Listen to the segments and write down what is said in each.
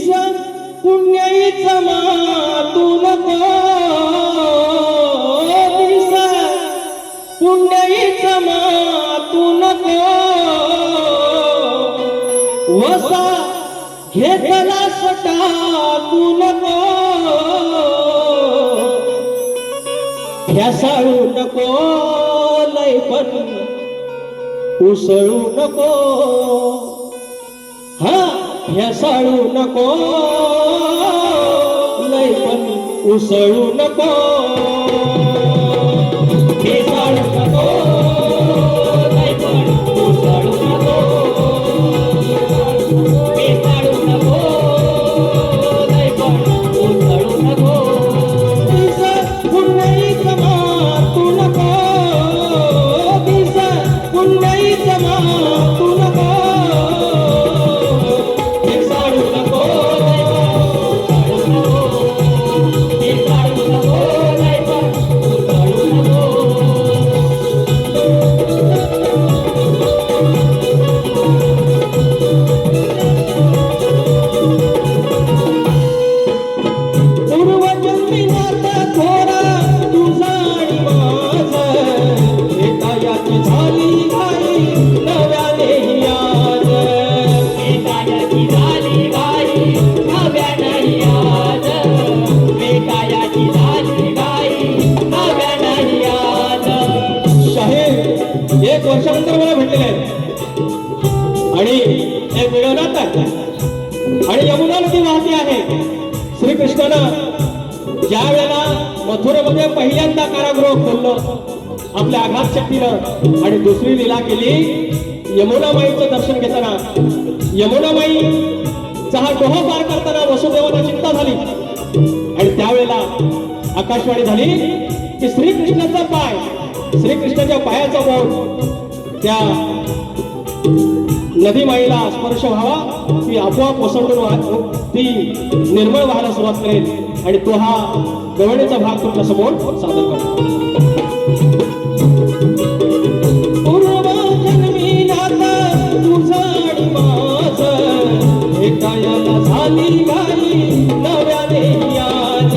दिश पुण्याई मातून दिस पुण्याई मातून वसा घेतला स्वतःतून ह्यासाळू नको लय पण. उसळू नको. हा. ह्यासाळू नको. लय पण उसळू नको. भेसाळू नको. लय पण उसळू नको. भेसाळू नको. लय पण उसळू नको. आणि हे मिळवण्यात नाटक आणि यमुना नदी वाहते आहे. श्रीकृष्णानं ज्या वेळेला मथुरेमध्ये पहिल्यांदा कारागृह खोललं आपल्या आघात शक्तीनं आणि दुसरी लीला केली यमुनाबाईचं दर्शन घेताना. यमुनामाईचा हा डोह पार करताना वसुदेवाला चिंता झाली. आणि त्यावेळेला आकाशवाणी झाली की श्रीकृष्णाचा पाय श्रीकृष्णाच्या पायाचा बोट त्या नदी माईला स्पर्श व्हावा ती आपोआप ओसंडून वाह- ती निर्मळ व्हायला सुरुवात करेल. आणि तो हा गवळणीचा भाग तुमच्यासमोर सादर करतो. झाली गाई नव्याने आज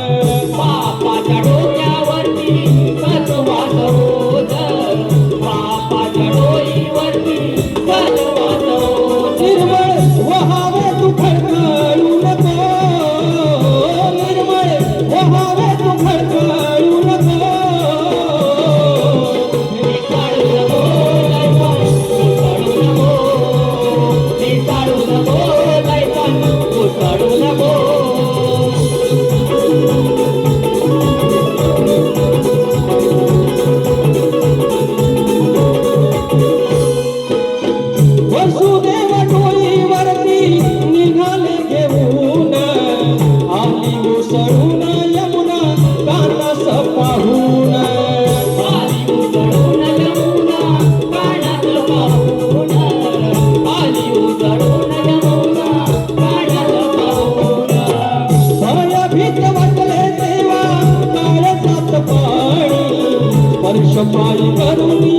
भयभीत पाणी स्पर्श करून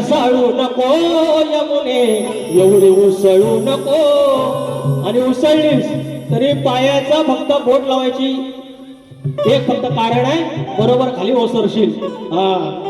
लय नको यमुने. एवढी उसळू नको. आणि उसळलीस तरी पायाचा फक्त बोट लावायची. एक फक्त कारण आहे बरोबर खाली ओसरशील. हा.